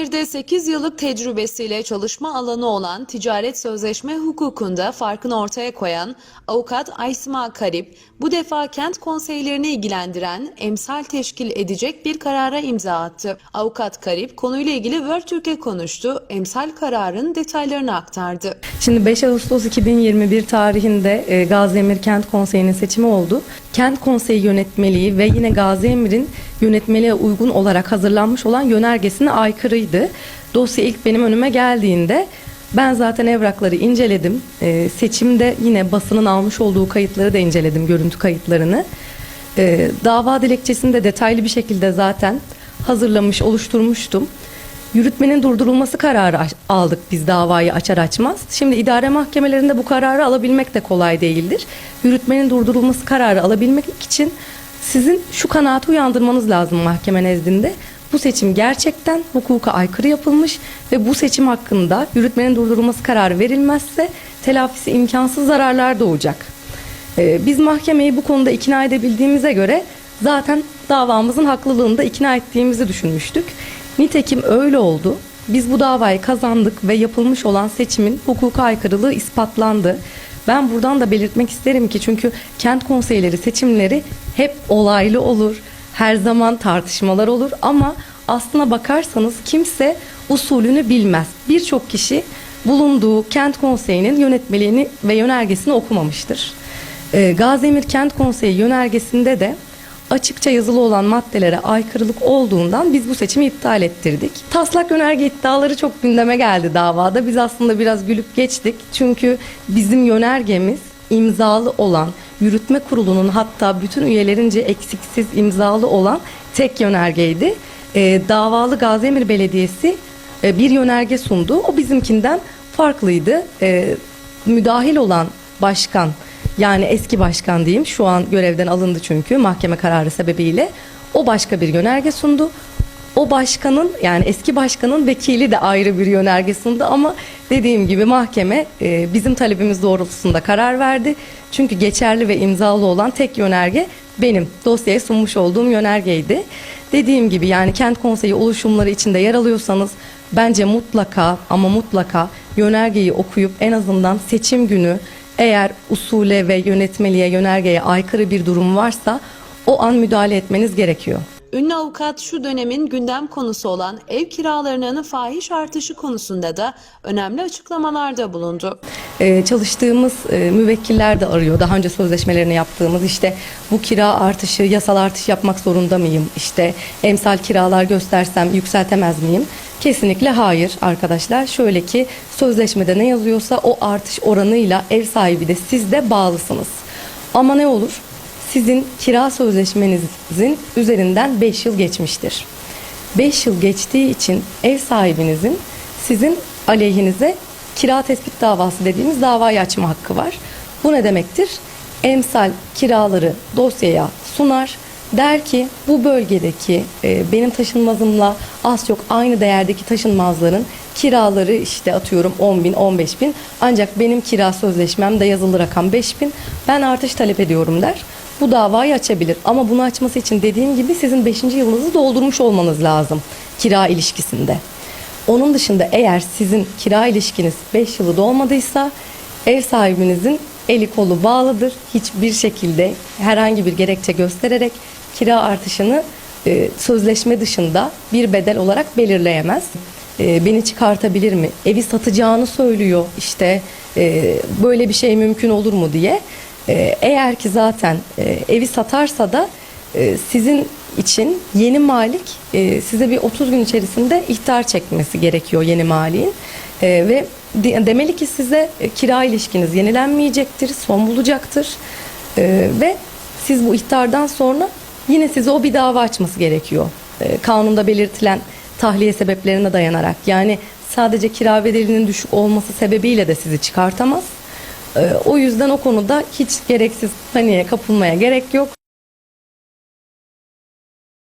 Gazemir'de 8 yıllık tecrübesiyle çalışma alanı olan ticaret sözleşme hukukunda farkını ortaya koyan avukat Aysma Karip, bu defa kent konseylerini ilgilendiren emsal teşkil edecek bir karara imza attı. Avukat Karip konuyla ilgili World Türkiye konuştu, emsal kararın detaylarını aktardı. Şimdi 5 Ağustos 2021 tarihinde e, Gazi Emir Kent Konseyi'nin seçimi oldu. Kent Konseyi yönetmeliği ve yine Gazi Emir'in yönetmeliğe uygun olarak hazırlanmış olan yönergesine aykırıydı. Dosya ilk benim önüme geldiğinde ben zaten evrakları inceledim. E, seçimde yine basının almış olduğu kayıtları da inceledim, görüntü kayıtlarını. E, dava dilekçesini de detaylı bir şekilde zaten hazırlamış, oluşturmuştum. Yürütmenin durdurulması kararı aldık biz davayı açar açmaz. Şimdi idare mahkemelerinde bu kararı alabilmek de kolay değildir. Yürütmenin durdurulması kararı alabilmek için sizin şu kanaati uyandırmanız lazım mahkeme nezdinde. Bu seçim gerçekten hukuka aykırı yapılmış ve bu seçim hakkında yürütmenin durdurulması kararı verilmezse telafisi imkansız zararlar doğacak. Ee, Biz mahkemeyi bu konuda ikna edebildiğimize göre zaten davamızın haklılığını da ikna ettiğimizi düşünmüştük. Nitekim öyle oldu. Biz bu davayı kazandık ve yapılmış olan seçimin hukuka aykırılığı ispatlandı. Ben buradan da belirtmek isterim ki çünkü kent konseyleri seçimleri hep olaylı olur. Her zaman tartışmalar olur ama aslına bakarsanız kimse usulünü bilmez. Birçok kişi bulunduğu kent konseyinin yönetmeliğini ve yönergesini okumamıştır. Ee, Gazimir Kent Konseyi yönergesinde de açıkça yazılı olan maddelere aykırılık olduğundan biz bu seçimi iptal ettirdik. Taslak yönerge iddiaları çok gündeme geldi davada. Biz aslında biraz gülüp geçtik. Çünkü bizim yönergemiz imzalı olan, yürütme kurulunun hatta bütün üyelerince eksiksiz imzalı olan tek yönergeydi. Ee, davalı Gazimir Belediyesi e, bir yönerge sundu. O bizimkinden farklıydı. Ee, müdahil olan başkan yani eski başkan diyeyim şu an görevden alındı çünkü mahkeme kararı sebebiyle o başka bir yönerge sundu. O başkanın yani eski başkanın vekili de ayrı bir yönerge sundu ama dediğim gibi mahkeme e, bizim talebimiz doğrultusunda karar verdi. Çünkü geçerli ve imzalı olan tek yönerge benim dosyaya sunmuş olduğum yönergeydi. Dediğim gibi yani kent konseyi oluşumları içinde yer alıyorsanız bence mutlaka ama mutlaka yönergeyi okuyup en azından seçim günü eğer usule ve yönetmeliğe, yönergeye aykırı bir durum varsa o an müdahale etmeniz gerekiyor. Ünlü avukat şu dönemin gündem konusu olan ev kiralarının fahiş artışı konusunda da önemli açıklamalarda bulundu. Ee, çalıştığımız e, müvekkiller de arıyor. Daha önce sözleşmelerini yaptığımız işte bu kira artışı, yasal artış yapmak zorunda mıyım? İşte emsal kiralar göstersem yükseltemez miyim? Kesinlikle hayır arkadaşlar. Şöyle ki sözleşmede ne yazıyorsa o artış oranıyla ev sahibi de siz de bağlısınız. Ama ne olur? Sizin kira sözleşmenizin üzerinden 5 yıl geçmiştir. 5 yıl geçtiği için ev sahibinizin sizin aleyhinize kira tespit davası dediğimiz davayı açma hakkı var. Bu ne demektir? Emsal kiraları dosyaya sunar. Der ki bu bölgedeki e, benim taşınmazımla az çok aynı değerdeki taşınmazların kiraları işte atıyorum 10 bin 15 bin ancak benim kira sözleşmemde yazılı rakam 5 bin ben artış talep ediyorum der. Bu davayı açabilir ama bunu açması için dediğim gibi sizin 5. yılınızı doldurmuş olmanız lazım kira ilişkisinde. Onun dışında eğer sizin kira ilişkiniz 5 yılı dolmadıysa ev sahibinizin eli kolu bağlıdır. Hiçbir şekilde herhangi bir gerekçe göstererek kira artışını e, sözleşme dışında bir bedel olarak belirleyemez. E, beni çıkartabilir mi? Evi satacağını söylüyor işte e, böyle bir şey mümkün olur mu diye. E, eğer ki zaten e, evi satarsa da e, sizin için yeni malik e, size bir 30 gün içerisinde ihtar çekmesi gerekiyor yeni maliğin. E, ve de- demeli ki size e, kira ilişkiniz yenilenmeyecektir, son bulacaktır. E, ve siz bu ihtardan sonra yine size o bir dava açması gerekiyor. E, kanunda belirtilen tahliye sebeplerine dayanarak. Yani sadece kira bedelinin düşük olması sebebiyle de sizi çıkartamaz. E, o yüzden o konuda hiç gereksiz paniğe kapılmaya gerek yok.